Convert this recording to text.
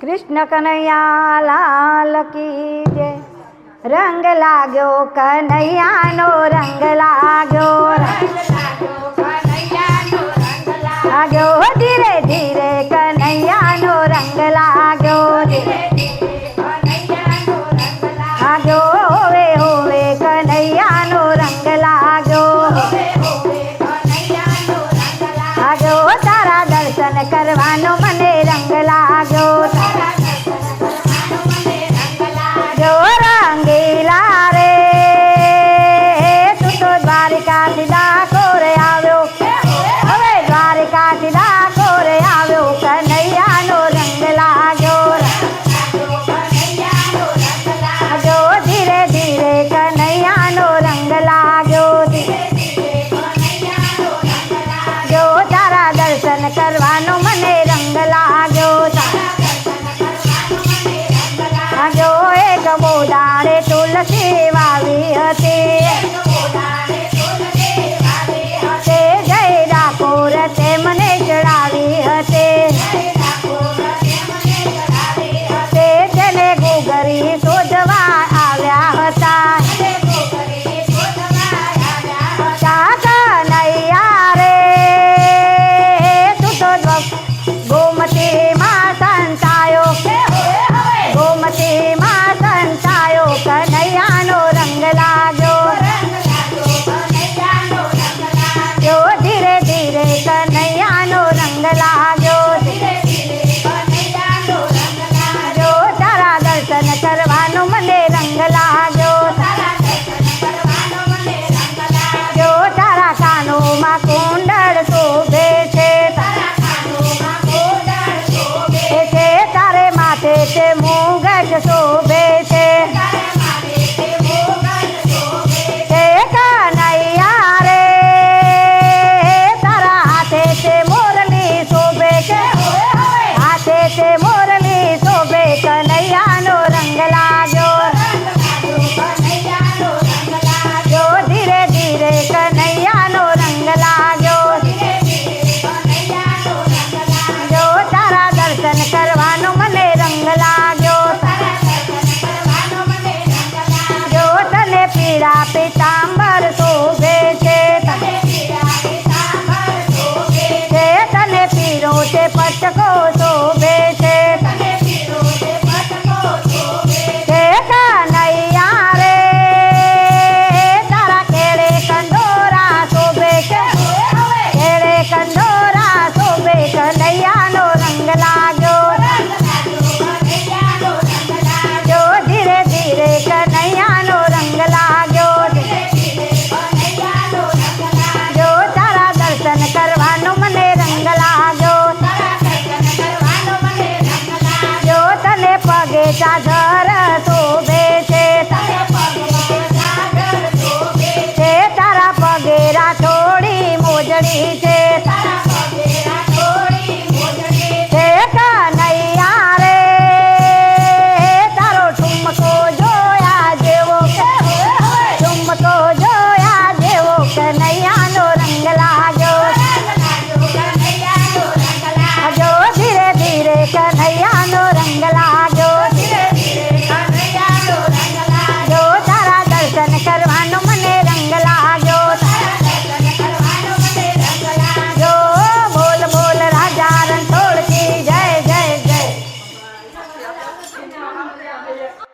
કૃષ્ણ કનૈયા લાલ કી જય. રંગ લાગ્યો કનૈયાનો રંગ લાગ્યો. રંગ લાગ્યો राधा